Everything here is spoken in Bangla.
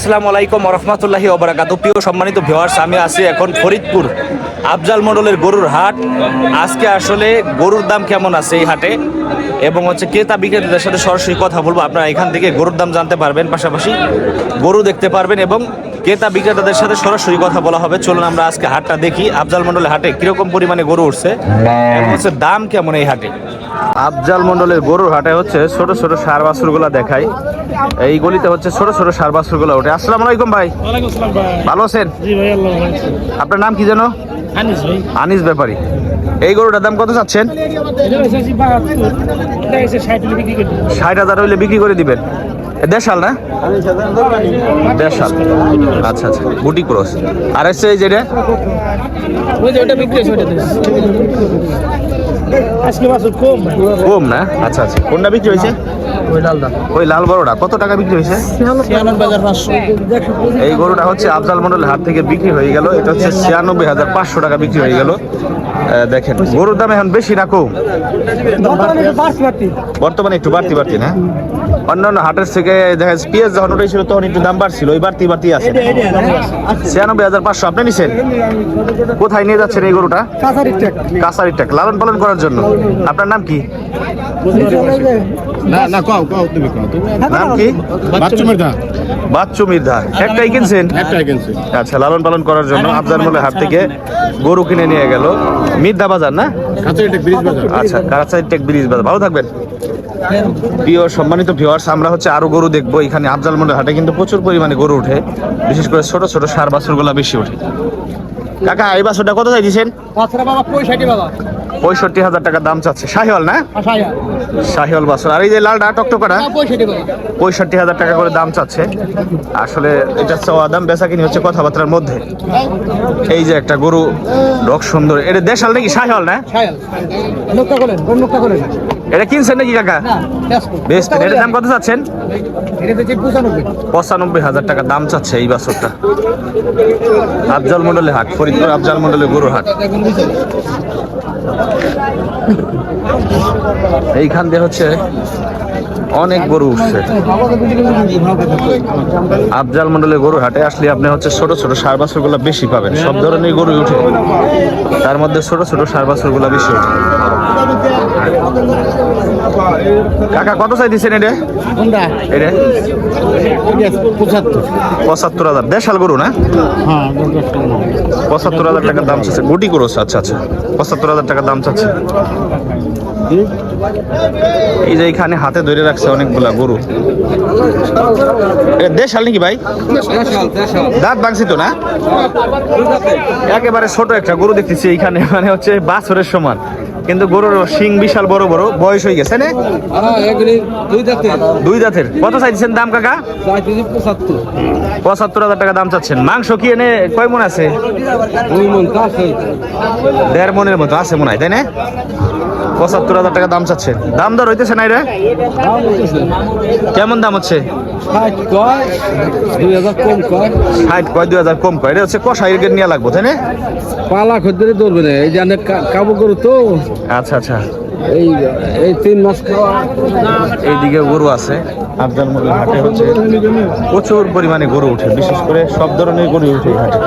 আসসালামু আলাইকুম রহমতুল্লাহি ওবরাকাতু। প্রিয় সম্মানিত ভিওয়ার্স আমি আছি এখন ফরিদপুর আফজাল মন্ডলের গরুর হাট। আজকে আসলে গরুর দাম কেমন আছে এই হাটে? এবং হচ্ছে ক্রেতা বিক্রেতাদের সাথে সরাসরি কথা বলব। আপনারা এখান থেকে গরুর দাম জানতে পারবেন, পাশাপাশি গরু দেখতে পারবেন এবং ক্রেতা বিক্রেতাদের সাথে সরাসরি কথা বলা হবে। চলুন আমরা আজকে হাটটা দেখি। আফজাল মন্ডলের হাটে কীরকম পরিমাণে গরু উঠছে এবং হচ্ছে দাম কেমন এই হাটে? আফজাল মণ্ডলের গরুর হাটে হচ্ছে ছোট ছোট সার বাছুরগুলা দেখাই। এই গলিতে হচ্ছে ছোট ছোট সার বাছুরগুলা ওঠে। আসসালামু আলাইকুম ভাই। ভালো আছেন। আপনার নাম কি যেন? আনিস আনিস ব্যাপারী। এই গরুটার দাম কত চাচ্ছেন? ষাট হাজার হইলে বিক্রি করে দিবেন। দেড় না? দেড় সাল আচ্ছা আচ্ছা। বুটি ক্রস। আর হচ্ছে এই যেটা ওই যে ওটা বিক্রি হয়েছে ওটা দিস আজকে বছর কম কম না? আচ্ছা আচ্ছা। কোনটা বিক্রি হয়েছে? ওই লাল বড়টা। কত টাকা বিক্রি হয়েছে? এই গরুটা হচ্ছে আফজাল মন্ডলের হাট থেকে বিক্রি হয়ে গেল। এটা হচ্ছে ছিয়ানব্বই হাজার পাঁচশো টাকা বিক্রি হয়ে গেল। দেখেন গরুর দাম এখন বেশি না কম? বর্তমানে একটু বাড়তি বাড়তি না? অন্যান্য হাটের থেকে দেখা যাচ্ছে পেঁয়াজ যখন উঠেছিল তখন একটু দাম বাড়ছিল। ওই বাড়তি বাড়তি আছে। ছিয়ানব্বই হাজার পাঁচশো আপনি নিছেন? কোথায় নিয়ে যাচ্ছেন এই গরুটা? কাছারি টেক লালন পালন করার জন্য। আপনার নাম কি? না না কও কও তুমি কও নাম কি? বাচ্চু মির্জা বাচ্চু মির্ধা একটাই কিনছেন? একটাই কিনছে। আচ্ছা লালন পালন করার জন্য হাট থেকে গরু কিনে নিয়ে গেল। মির্ধা বাজার না? আচ্ছা টেক ব্রিজ বাজার। ভালো থাকবেন। প্রিয় সম্মানিত ভিওয়ার্স আমরা হচ্ছে আরও গরু দেখব। এখানে আফজাল মোল্লার হাটে কিন্তু প্রচুর পরিমাণে গরু ওঠে। বিশেষ করে ছোট ছোট সার বাছুরগুলা বেশি ওঠে। কাকা এই বাছুরটা কত চাইছেন পাঁচরা বাবা পঁয়ষট্টি বাবা পঁয়ষট্টি হাজার টাকা দাম চাচ্ছে। শাহিওয়াল না? আশায়া শাহিওয়াল। বাছুর। আর এই যে লালটা টকটকাটা পঁয়ষট্টি পঁয়ষট্টি হাজার টাকা করে দাম চাচ্ছে। আসলে এটা চাওয়া দাম বেচা কিনি হচ্ছে কথাবার্তার মধ্যে। এই যে একটা গরু রক সুন্দর। এটা দেশাল নাকি শাহিওয়াল না? এটা কিনছেন নাকি কাকা? বেশ এটার দাম কত চাচ্ছেন? পঁচানব্বই। হাজার টাকা দাম চাচ্ছে এই বাছরটা। আফজাল মন্ডলের হাট ফরিদপুর আফজাল মন্ডলের গরুর হাট। এইখান দিয়ে হচ্ছে অনেক গরু উঠছে। আফজাল মন্ডলের গরু হাটে আসলে আপনি হচ্ছে ছোট ছোট সার বাছুরগুলো বেশি পাবেন। সব ধরনের গরু উঠে। তার মধ্যে ছোট ছোট সার বাছুরগুলো বেশি উঠে। কাকা কত চাই দিচ্ছেন এটা? পঁচাত্তর। পঁচাত্তর হাজার। দেশাল গরু না? হ্যাঁ পঁচাত্তর হাজার টাকার দাম চাচ্ছে। গুটি গরু আচ্ছা আচ্ছা। পঁচাত্তর হাজার টাকার দাম চাচ্ছে। এই যে এখানে হাতে ধরে রাখছে অনেকগুলা গরু। দেশাল নাকি ভাই? দাঁত ভাঙছি তো না? একেবারে ছোট একটা গরু দেখতেছি এইখানে মানে হচ্ছে বাছরের সমান। কিন্তু গরুর শিং বিশাল বড় বড় বয়স হয়ে গেছে দুই দাঁতের। কত চাইছেন দাম কাকা? পঁচাত্তর হাজার টাকা দাম চাচ্ছেন। মাংস কি এনে কয় মন আছে? দেড় মনের মতো আছে মনে হয় তাই না? পঁচাত্তর হাজার টাকা দাম চাচ্ছে। দাম দর হইতেছে নাই রে? কেমন দাম হচ্ছে? ষাট কয় দুই হাজার কম কয়। এটা হচ্ছে কষাইয়ের গেট নিয়ে লাগবো তাই না? পালা খদ্দের ধরবে না। এই জানে কাবু করু তো। আচ্ছা আচ্ছা। এই এই তিন মাস এইদিকে গরু আছে। আফজাল হাটে হচ্ছে। প্রচুর পরিমাণে গরু উঠে বিশেষ করে সব ধরনের গরু উঠে হাটে।